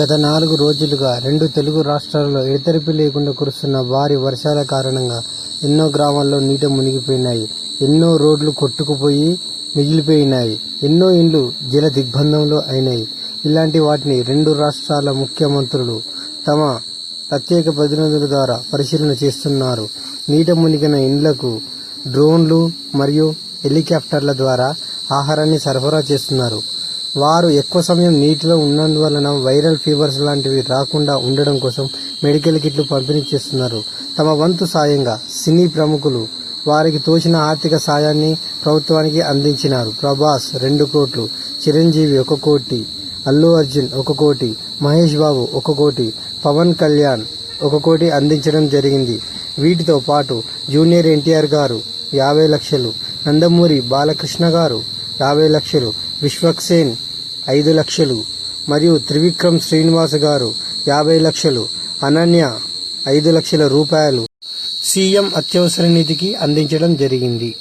గత నాలుగు రోజులుగా రెండు తెలుగు రాష్ట్రాల్లో ఎడతెరిపి లేకుండా కురుస్తున్న భారీ వర్షాల కారణంగా ఎన్నో గ్రామాల్లో నీట మునిగిపోయినాయి. ఎన్నో రోడ్లు కొట్టుకుపోయి మిగిలిపోయినాయి. ఎన్నో ఇండ్లు జల దిగ్బంధంలో అయినాయి. ఇలాంటి వాటిని రెండు రాష్ట్రాల ముఖ్యమంత్రులు తమ ప్రత్యేక ప్రతినిధుల ద్వారా పరిశీలన చేస్తున్నారు. నీట మునిగిన ఇండ్లకు డ్రోన్లు మరియు హెలికాప్టర్ల ద్వారా ఆహారాన్ని సరఫరా చేస్తున్నారు. వారు ఎక్కువ సమయం నీటిలో ఉన్నందువలన వైరల్ ఫీవర్స్ లాంటివి రాకుండా ఉండడం కోసం మెడికల్ కిట్లు పంపిణీ చేస్తున్నారు. తమ వంతు సాయంగా సినీ ప్రముఖులు వారికి తోచిన ఆర్థిక సాయాన్ని ప్రభుత్వానికి అందించినారు. ప్రభాస్ రెండు కోట్లు చిరంజీవి ఒక కోటి అల్లు అర్జున్ ఒక కోటి మహేష్ బాబు ఒక కోటి పవన్ కళ్యాణ్ ఒక కోటి అందించడం జరిగింది. వీటితో పాటు జూనియర్ ఎన్టీఆర్ గారు యాభై లక్షలు నందమూరి బాలకృష్ణ గారు యాభై లక్షలు విశ్వక్సేన్ ఐదు లక్షలు. మరియు త్రివిక్రమ్ శ్రీనివాస్ గారు యాభై లక్షలు. అనన్య ఐదు లక్షల రూపాయలు. సీఎం అత్యవసర నిధికి అందించడం జరిగింది.